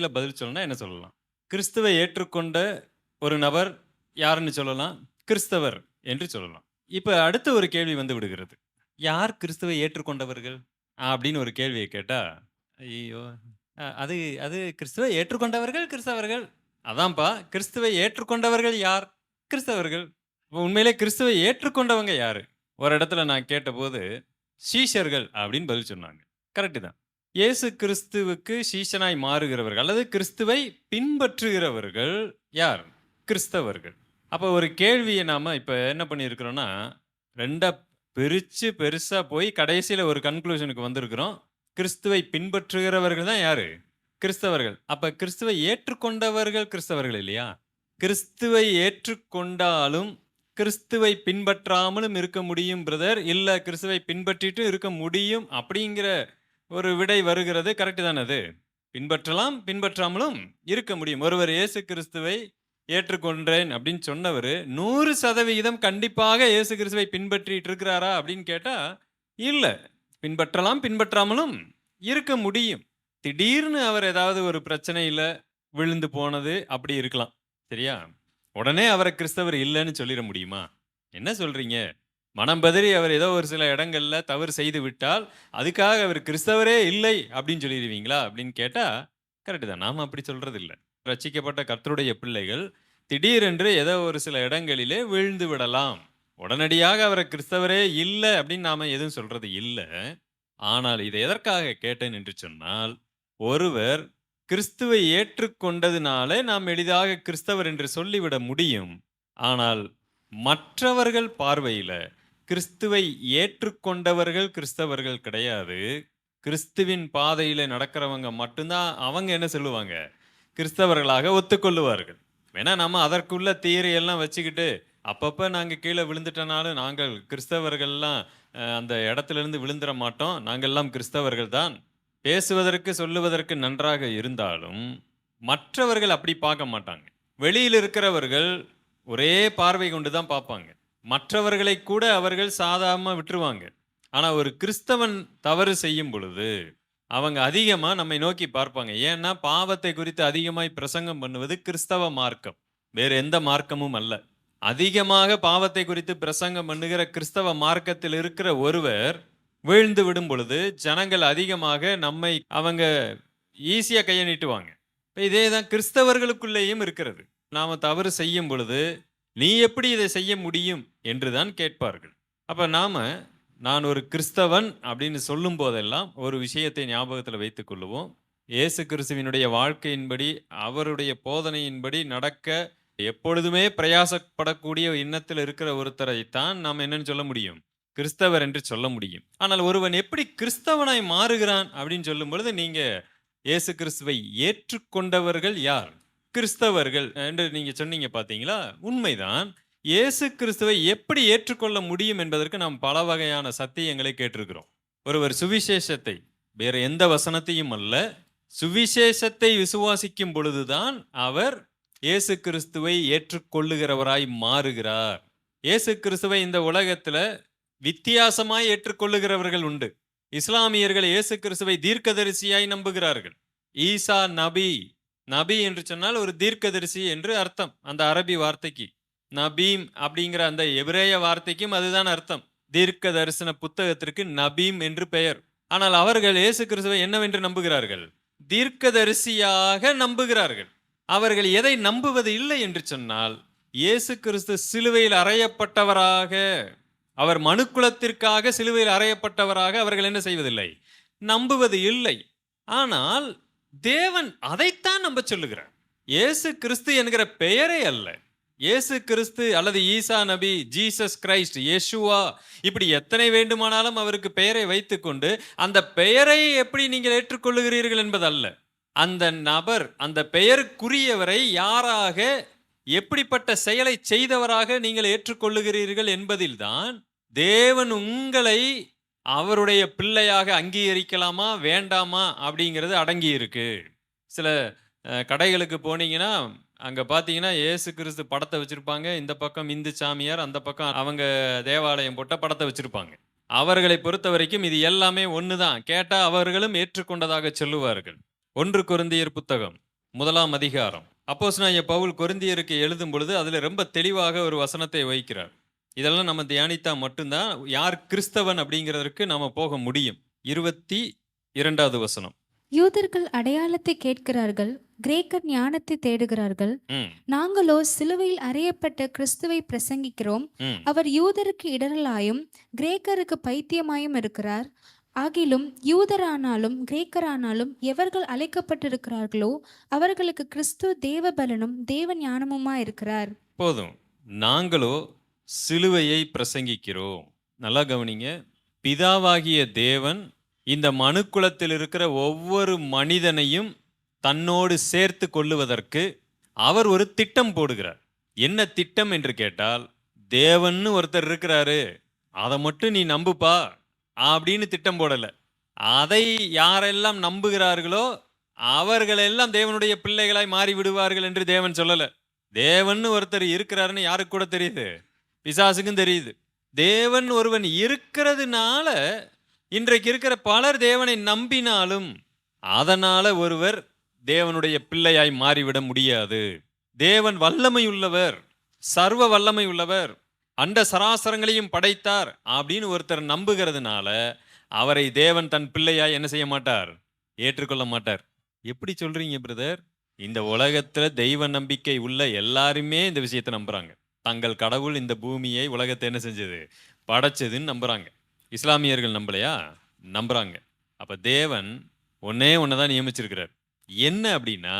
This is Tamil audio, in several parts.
கிறிஸ்தவன்னா பதில் சொல்லணும்னா என்ன சொல்லலாம்? கிறிஸ்துவை ஏற்றுக்கொண்ட ஒரு நபர் யாருன்னு சொல்லலாம்? கிறிஸ்தவர் என்று சொல்லலாம். இப்போ அடுத்த ஒரு கேள்வி வந்து விடுகிறது. யார் கிறிஸ்துவை ஏற்றுக்கொண்டவர்கள்? அப்படின்னு ஒரு கேள்வியை கேட்டா ஐயோ அது அது கிறிஸ்துவை ஏற்றுக்கொண்டவர்கள் கிறிஸ்தவர்கள். அதான்ப்பா கிறிஸ்துவை ஏற்றுக்கொண்டவர்கள் யார்? கிறிஸ்தவர்கள். இப்போ உண்மையிலே கிறிஸ்துவை ஏற்றுக்கொண்டவங்க யாரு? ஒரு இடத்துல நான் கேட்டபோது சீஷர்கள் அப்படின்னு பதில் சொன்னாங்க. கரெக்டு தான். இயேசு கிறிஸ்துவுக்கு சீஷனாய் மாறுகிறவர்கள் அல்லது கிறிஸ்துவை பின்பற்றுகிறவர்கள் யார்? கிறிஸ்தவர்கள். அப்போ ஒரு கேள்வியை நாம் இப்போ என்ன பண்ணியிருக்கிறோன்னா ரெண்டாக பிரித்து பெருசாக போய் கடைசியில் ஒரு கன்க்ளூஷனுக்கு வந்திருக்கிறோம். கிறிஸ்துவை பின்பற்றுகிறவர்கள் தான் யார்? கிறிஸ்தவர்கள். அப்போ கிறிஸ்துவை ஏற்றுக்கொண்டவர்கள் கிறிஸ்தவர்கள் இல்லையா? கிறிஸ்துவை ஏற்றுக்கொண்டாலும் கிறிஸ்துவை பின்பற்றாமலும் இருக்க முடியும் பிரதர். இல்லை கிறிஸ்துவை பின்பற்றிட்டு இருக்க முடியும் அப்படிங்கிற ஒரு விடை வருகிறது. கரெக்டு தானே அது? பின்பற்றலாம் பின்பற்றாமலும் இருக்க முடியும். ஒருவர் இயேசு கிறிஸ்துவை ஏற்றுக்கொண்டேன் அப்படின்னு சொன்னவர் நூறு சதவிகிதம் கண்டிப்பாக இயேசு கிறிஸ்துவை பின்பற்றிட்டு இருக்கிறாரா அப்படின்னு கேட்டால் இல்லை. பின்பற்றலாம் பின்பற்றாமலும் இருக்க முடியும். திடீர்னு அவர் ஏதாவது ஒரு பிரச்சனையில் விழுந்து போனது அப்படி இருக்கலாம். சரியா? உடனே அவரை கிறிஸ்தவர் இல்லைன்னு சொல்லிட முடியுமா? என்ன சொல்கிறீங்க மனம் பதறி அவர் ஏதோ ஒரு சில இடங்கள்ல தவறு செய்து விட்டால் அதுக்காக அவர் கிறிஸ்தவரே இல்லை அப்படின்னு சொல்லிடுவீங்களா அப்படின்னு கேட்டா கரெக்டு தான். நாம் அப்படி சொல்றது இல்லை ரச்சிக்கப்பட்ட கர்த்தருடைய பிள்ளைகள் திடீரென்று ஏதோ ஒரு சில இடங்களிலே விழுந்து விடலாம். உடனடியாக அவரை கிறிஸ்தவரே இல்லை அப்படின்னு நாம எதுவும் சொல்றது இல்லை. ஆனால் இதை எதற்காக கேட்டேன் என்று சொன்னால் ஒருவர் கிறிஸ்துவை ஏற்றுக்கொண்டதுனாலே நாம் எளிதாக கிறிஸ்தவர் என்று சொல்லிவிட முடியும். ஆனால் மற்றவர்கள் பார்வையில் கிறிஸ்துவை ஏற்றுக்கொண்டவர்கள் கிறிஸ்தவர்கள் கிடையாது. கிறிஸ்துவின் பாதையில நடக்கிறவங்க மட்டும்தான் அவங்க என்ன சொல்லுவாங்க? கிறிஸ்தவர்களாக ஒத்துக்கொள்ளுவார்கள். வேணா நம்ம அதற்குள்ள தியரி எல்லாம் வச்சுக்கிட்டு அப்பப்போ நாங்கள் கீழே விழுந்துட்டனாலும் நாங்கள் கிறிஸ்தவர்கள்லாம் அந்த இடத்துல இருந்து விழுந்துட மாட்டோம். நாங்கள்லாம் கிறிஸ்தவர்கள் தான் பேசுவதற்கு சொல்லுவதற்கு நன்றாக இருந்தாலும் மற்றவர்கள் அப்படி பார்க்க மாட்டாங்க. வெளியில் இருக்கிறவர்கள் ஒரே பார்வை கொண்டு தான் பார்ப்பாங்க. மற்றவர்களை கூட அவர்கள் சாதாரணமாக விட்டுருவாங்க. ஆனால் ஒரு கிறிஸ்தவன் தவறு செய்யும் பொழுது அவங்க அதிகமாக நம்மை நோக்கி பார்ப்பாங்க. ஏன்னா பாவத்தை குறித்து அதிகமாய் பிரசங்கம் பண்ணுவது கிறிஸ்தவ மார்க்கம். வேறு எந்த மார்க்கமும் அல்ல. அதிகமாக பாவத்தை குறித்து பிரசங்கம் பண்ணுகிற கிறிஸ்தவ மார்க்கத்தில் இருக்கிற ஒருவர் வீழ்ந்து விடும் பொழுது ஜனங்கள் அதிகமாக நம்மை அவங்க ஈஸியாக கையை நீட்டுவாங்க. இப்போ இதே தான் கிறிஸ்தவர்களுக்குள்ளேயும் இருக்கிறது. நாம் தவறு செய்யும் பொழுது நீ எப்படி இதை செய்ய முடியும் என்று தான் கேட்பார்கள். அப்போ நாம் நான் ஒரு கிறிஸ்தவன் அப்படின்னு சொல்லும் போதெல்லாம் ஒரு விஷயத்தை ஞாபகத்தில் வைத்துக் கொள்ளுவோம். இயேசு கிறிஸ்துவினுடைய வாழ்க்கையின்படி அவருடைய போதனையின்படி நடக்க எப்பொழுதுமே பிரயாசப்படக்கூடிய எண்ணத்தில் இருக்கிற ஒருத்தரைத்தான் நாம் என்னன்னு சொல்ல முடியும்? கிறிஸ்தவர் என்று சொல்ல முடியும். ஆனால் ஒருவன் எப்படி கிறிஸ்தவனாய் மாறுகிறான் அப்படின்னு சொல்லும் பொழுது நீங்க இயேசு கிறிஸ்துவை ஏற்றுக்கொண்டவர்கள் யார்? கிறிஸ்தவர்கள் என்று நீங்கள் சொன்னீங்க பார்த்தீங்களா உண்மைதான். இயேசு கிறிஸ்துவை எப்படி ஏற்றுக்கொள்ள முடியும் என்பதற்கு நாம் பல வகையான சத்தியங்களை கேட்டிருக்கிறோம். ஒருவர் சுவிசேஷத்தை வேறு எந்த வசனத்தையும் அல்ல சுவிசேஷத்தை விசுவாசிக்கும் பொழுதுதான் அவர் இயேசு கிறிஸ்துவை ஏற்றுக்கொள்ளுகிறவராய் மாறுகிறார். இயேசு கிறிஸ்துவை இந்த உலகத்தில் வித்தியாசமாய் ஏற்றுக்கொள்ளுகிறவர்கள் உண்டு. இஸ்லாமியர்கள் இயேசு கிறிஸ்துவை தீர்க்கதரிசியாய் நம்புகிறார்கள். ஈசா நபி நபி என்று சொன்னால் ஒரு தீர்க்கதரிசி என்று அர்த்தம். அந்த அரபி வார்த்தைக்கு. நபீம் அப்படிங்கிற அந்த எபிரேய வார்த்தைக்கும் அதுதான் அர்த்தம். தீர்க்க தரிசன புத்தகத்திற்கு நபீம் என்று பெயர். ஆனால் அவர்கள் இயேசு கிறிஸ்துவை என்னவென்று நம்புகிறார்கள்? தீர்க்கதரிசியாக நம்புகிறார்கள். அவர்கள் எதை நம்புவது இல்லை என்று சொன்னால் இயேசு கிறிஸ்து சிலுவையில் அறையப்பட்டவராக அவர் மனுக்குலத்திற்காக சிலுவையில் அறையப்பட்டவராக அவர்கள் என்ன செய்வதில்லை? நம்புவது இல்லை. ஆனால் தேவன் அதைத்தான் நம்ப சொல்லுகிறார். இயேசு கிறிஸ்து என்கிற பெயரே அல்ல. இயேசு கிறிஸ்து அல்லது ஈசா நபி ஜீசஸ் கிரைஸ்ட் யேசுவா இப்படி எத்தனை வேண்டுமானாலும் அவருக்கு பெயரை வைத்துக்கொண்டு அந்த பெயரை எப்படி நீங்கள் ஏற்றுக்கொள்ளுகிறீர்கள் என்பதல்ல. அந்த நபர் அந்த பெயருக்குரியவரை யாராக எப்படிப்பட்ட செயலை செய்தவராக நீங்கள் ஏற்றுக்கொள்ளுகிறீர்கள் என்பதில்தான் தேவன் உங்களை அவருடைய பிள்ளையாக அங்கீகரிக்கலாமா வேண்டாமா அப்படிங்கிறது அடங்கி இருக்கு சில கடைகளுக்கு போனீங்கன்னா அங்கே பார்த்தீங்கன்னா ஏசு கிறிஸ்து படத்தை வச்சுருப்பாங்க. இந்த பக்கம் இந்து சாமியார் அந்த பக்கம் அவங்க தேவாலயம் போட்ட படத்தை வச்சுருப்பாங்க. அவர்களை பொறுத்த வரைக்கும் இது எல்லாமே ஒன்று தான் கேட்டால் அவர்களும் ஏற்றுக்கொண்டதாக சொல்லுவார்கள். ஒன்று குருந்தியர் புத்தகம் முதலாம் அதிகாரம். அப்போஸ் நான் பவுல் குருந்தியருக்கு எழுதும் பொழுது அதில் ரொம்ப தெளிவாக ஒரு வசனத்தை வைக்கிறார் இதெல்லாம் நம்ம தியானித்தா மட்டும்தான் யார் கிறிஸ்தவன் அப்படிங்கிறதற்கு நாம போக முடியும். இருபத்தி இரண்டாவது வசனம். யூதர்கள் அடையாளத்தை கேட்கிறார்கள் கிரேக்கர் ஞானத்தை தேடுகிறார்கள். நாங்களோ சிலுவையில் அறையப்பட்ட கிறிஸ்துவை பிரசங்கிக்கிறோம். அவர் யூதருக்கு இடரலாயும் கிரேக்கருக்கு பைத்தியமாயும் இருக்கிறார். ஆகிலும் யூதரானாலும் கிரேக்கரானாலும் எவர்கள் அழைக்கப்பட்டிருக்கிறார்களோ அவர்களுக்கு கிறிஸ்து தேவபலனும் தேவ ஞானமுமா இருக்கிறார் போதும். நாங்களோ சிலுவையை பிரசங்கிக்கிறோம். நல்லா கவனிங்க. பிதாவாகிய தேவன் இந்த மனுக்குலத்தில் இருக்கிற ஒவ்வொரு மனிதனையும் தன்னோடு சேர்த்து கொள்ளுவதற்கு அவர் ஒரு திட்டம் போடுகிறார். என்ன திட்டம் என்று கேட்டால் தேவன்னு ஒருத்தர் இருக்கிறாரு. அதை மட்டும் நீ நம்புப்பா. அப்படின்னு திட்டம் போடலை. அதை யாரெல்லாம் நம்புகிறார்களோ அவர்களெல்லாம் தேவனுடைய பிள்ளைகளாய் மாறி விடுவார்கள் என்று தேவன் சொல்லலை. தேவன்னு ஒருத்தர் இருக்கிறாருன்னு யாருக்கு கூட தெரியுது? பிசாசுக்கும் தெரியுது. தேவன் ஒருவன் இருக்கிறதுனால இன்றைக்கு இருக்கிற பலர் தேவனை நம்பினாலும் அதனால் ஒருவர் தேவனுடைய பிள்ளையாய் மாறிவிட முடியாது. தேவன் வல்லமை உள்ளவர் சர்வ வல்லமை உள்ளவர் அண்ட சராசரங்களையும் படைத்தார் அப்படின்னு ஒருத்தர் நம்புகிறதுனால அவரை தேவன் தன் பிள்ளையாய் என்ன செய்ய மாட்டார்? ஏற்றுக்கொள்ள மாட்டார். எப்படி சொல்றீங்க பிரதர்? இந்த உலகத்தில் தெய்வ நம்பிக்கை உள்ள எல்லாருமே இந்த விஷயத்தை நம்புறாங்க. தங்கள் கடவுள் இந்த பூமியை உலகத்தை என்ன செஞ்சது? படைச்சதுன்னு நம்புகிறாங்க இஸ்லாமியர்கள் நம்பலையா? நம்புகிறாங்க அப்போ தேவன் ஒன்னே தான் நியமிச்சிருக்கிறார். என்ன அப்படின்னா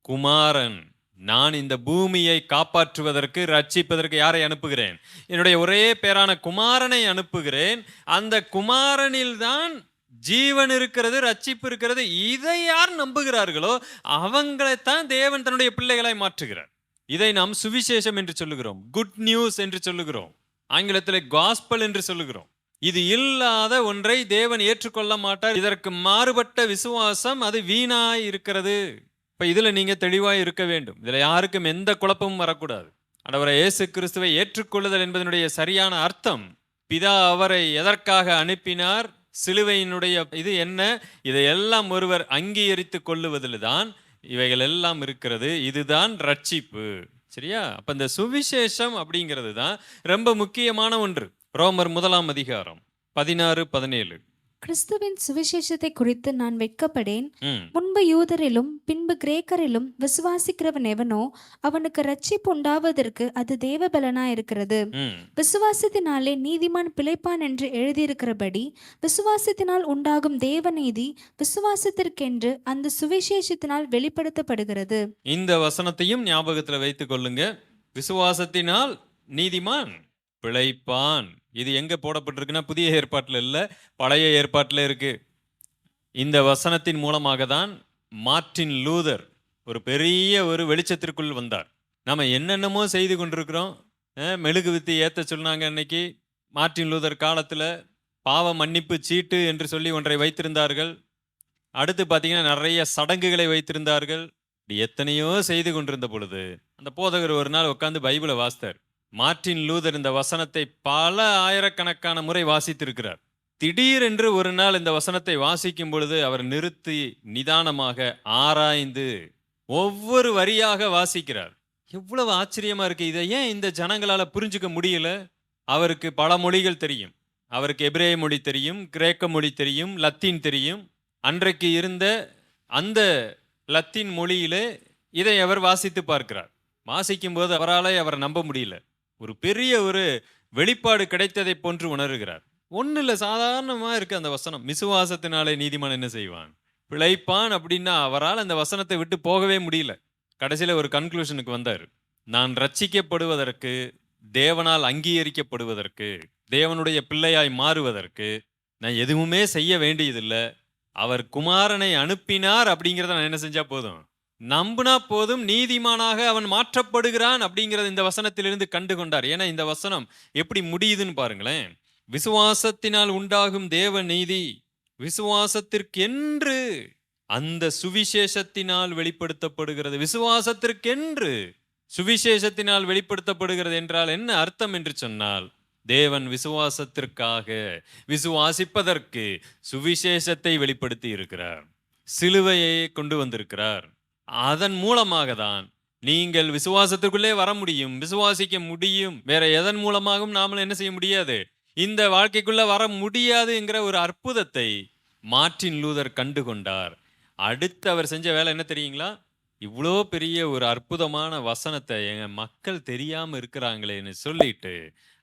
குமாரன் நான் இந்த பூமியை காப்பாற்றுவதற்கு ரட்சிப்பதற்கு யாரை அனுப்புகிறேன்? என்னுடைய ஒரே பேரான குமாரனை அனுப்புகிறேன். அந்த குமாரனில் தான் ஜீவன் இருக்கிறது ரட்சிப்பு இருக்கிறது. இதை யார் நம்புகிறார்களோ அவங்களைத்தான் தேவன் தன்னுடைய பிள்ளைகளை மாற்றுகிறார். இதை நாம் சுவிசேஷம் என்று சொல்லுகிறோம். குட் நியூஸ் என்று சொல்லுகிறோம். ஆங்கிலத்தில் காஸ்பல் என்று சொல்லுகிறோம். இது இல்லாத ஒன்றை தேவன் ஏற்றுக்கொள்ள மாட்டார். இதற்கு மாறுபட்ட விசுவாசம் அது வீணாய் இருக்கிறது. இப்போ இதில் நீங்கள் தெளிவாக இருக்க வேண்டும். இதில் யாருக்கும் எந்த குழப்பமும் வரக்கூடாது. ஆண்டவரை இயேசு கிறிஸ்துவை ஏற்றுக்கொள்ளுதல் என்பதனுடைய சரியான அர்த்தம். பிதா அவரை எதற்காக அனுப்பினார்? சிலுவையினுடைய இது என்ன? இதையெல்லாம் ஒருவர் அங்கீகரித்து கொள்ளுவதில் தான் இவைகள் எல்லாம் இருக்கிறது. இதுதான் ரட்சிப்பு. சரியா? அப்போ இந்த சுவிசேஷம் அப்படிங்கிறது தான் ரொம்ப முக்கியமான ஒன்று. ரோமர் முதலாம் அதிகாரம் பதினாறு பதினேழு. கிறிஸ்துவின் சுவிசேஷத்தை குறித்து நான் வெட்கப்படேன். முன்பு யூதரிலும் பின்பு கிரேக்கரிலும் விசுவாசிக்கிறவன் எவனோ அவனுக்கு ரட்சிப்பு உண்டாவதற்கு அது தேவபலனா இருக்கிறது. விசுவாசத்தினாலே நீதிமான் பிழைப்பான் என்று எழுதியிருக்கிறபடி விசுவாசத்தினால் உண்டாகும் தேவநீதி விசுவாசத்திற்கென்று அந்த சுவிசேஷத்தினால் வெளிப்படுத்தப்படுகிறது. இந்த வசனத்தையும் ஞாபகத்துல வைத்துக் கொள்ளுங்க. விசுவாசத்தினால் நீதிமான் பிழைப்பான். இது எங்கே போடப்பட்டிருக்குன்னா புதிய ஏற்பாட்டில் இல்லை பழைய ஏற்பாட்டில் இருக்குது இந்த வசனத்தின் மூலமாக தான் மார்ட்டின் லூதர் ஒரு பெரிய ஒரு வெளிச்சத்திற்குள் வந்தார். நம்ம என்னென்னமோ செய்து கொண்டிருக்கிறோம். மெழுகு வித்தி ஏற்ற சொன்னாங்க அன்னைக்கு. மார்ட்டின் லூதர் காலத்தில் பாவ மன்னிப்பு சீட்டு என்று சொல்லி ஒன்றை வைத்திருந்தார்கள். அடுத்து பார்த்தீங்கன்னா நிறைய சடங்குகளை வைத்திருந்தார்கள். இப்படி எத்தனையோ செய்து கொண்டிருந்த பொழுது அந்த போதகர் ஒரு நாள் உட்காந்து பைபிளை வாசித்தார். மார்ட்டின் லூதர் இந்த வசனத்தை பல ஆயிரக்கணக்கான முறை வாசித்திருக்கிறார். திடீரென்று ஒரு நாள் இந்த வசனத்தை வாசிக்கும் பொழுது அவர் நிறுத்தி நிதானமாக ஆராய்ந்து ஒவ்வொரு வரியாக வாசிக்கிறார். எவ்வளவு ஆச்சரியமா இருக்கு. இதை ஏன் இந்த ஜனங்களால புரிஞ்சுக்க முடியல? அவருக்கு பல மொழிகள் தெரியும். அவருக்கு எபிரேய மொழி தெரியும் கிரேக்க மொழி தெரியும் லத்தீன் தெரியும். அன்றைக்கு இருந்த அந்த லத்தீன் மொழியிலே இதை அவர் வாசித்து பார்க்கிறார். வாசிக்கும் போது அவரால் அவரை நம்ப முடியல. ஒரு பெரிய ஒரு வெளிப்பாடு கிடைத்ததை போன்று உணர்கிறார். ஒன்றும் இல்லை சாதாரணமாக இருக்குது அந்த வசனம். விசுவாசத்தினாலே நீதிமான் என்ன செய்வான்? பிழைப்பான் அப்படின்னா அவரால் அந்த வசனத்தை விட்டு போகவே முடியல. கடைசியில் ஒரு கன்க்ளூஷனுக்கு வந்தார். நான் ரட்சிக்கப்படுவதற்கு தேவனால் அங்கீகரிக்கப்படுவதற்கு தேவனுடைய பிள்ளையாய் மாறுவதற்கு நான் எதுவுமே செய்ய வேண்டியதில்லை. அவர் குமாரனை அனுப்பினார் அப்படிங்கிறத நான் என்ன செஞ்சால் போதும்? நம்புனா போதும் நீதிமானாக அவன் மாற்றப்படுகிறான் அப்படிங்கிறத இந்த வசனத்திலிருந்து கண்டு கொண்டார் ஏன்னா இந்த வசனம் எப்படி முடியுதுன்னு பாருங்களேன். விசுவாசத்தினால் உண்டாகும் தேவ நீதி விசுவாசத்திற்கென்று அந்த சுவிசேஷத்தினால் வெளிப்படுத்தப்படுகிறது. விசுவாசத்திற்கென்று சுவிசேஷத்தினால் வெளிப்படுத்தப்படுகிறது என்றால் என்ன அர்த்தம் என்று சொன்னால் தேவன் விசுவாசத்திற்காக விசுவாசிப்பதற்கு சுவிசேஷத்தை வெளிப்படுத்தி இருக்கிறார். சிலுவையை கொண்டு வந்திருக்கிறார். அதன் மூலமாக தான் நீங்கள் விசுவாசத்திற்குள்ளே வர முடியும் விசுவாசிக்க முடியும். வேற எதன் மூலமாகவும் நாமளும் என்ன செய்ய முடியாது? இந்த வாழ்க்கைக்குள்ள வர முடியாதுங்கிற ஒரு அற்புதத்தை மார்டின் லூதர் கண்டு கொண்டார் அடுத்து அவர் செஞ்ச வேலை என்ன தெரியுங்களா? இவ்வளோ பெரிய ஒரு அற்புதமான வசனத்தை எங்க மக்கள் தெரியாம இருக்கிறாங்களேன்னு சொல்லிட்டு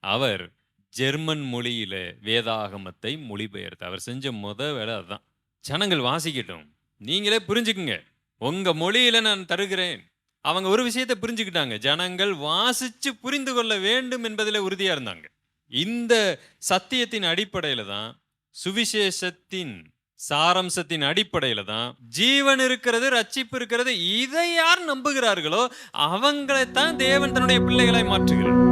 அவர் ஜெர்மன் மொழியில வேதாகமத்தை மொழிபெயர்த்து அவர் செஞ்ச முத வேலை அதுதான். ஜனங்கள் வாசிக்கட்டும். நீங்களே புரிஞ்சுக்குங்க. உங்க மொழியில நான் தருகிறேன். அவங்க ஒரு விஷயத்தை புரிஞ்சுக்கிட்டாங்க. ஜனங்கள் வாசிச்சு புரிந்து கொள்ள வேண்டும் என்பதில் உறுதியா இருந்தாங்க. இந்த சத்தியத்தின் அடிப்படையில தான் சுவிசேஷத்தின் சாரம்சத்தின் அடிப்படையில தான் ஜீவன் இருக்கிறது ரட்சிப்பு இருக்கிறது இதை யார் நம்புகிறார்களோ அவங்களைத்தான் தேவன் தன்னுடைய பிள்ளைகளை மாற்றுகிறார்.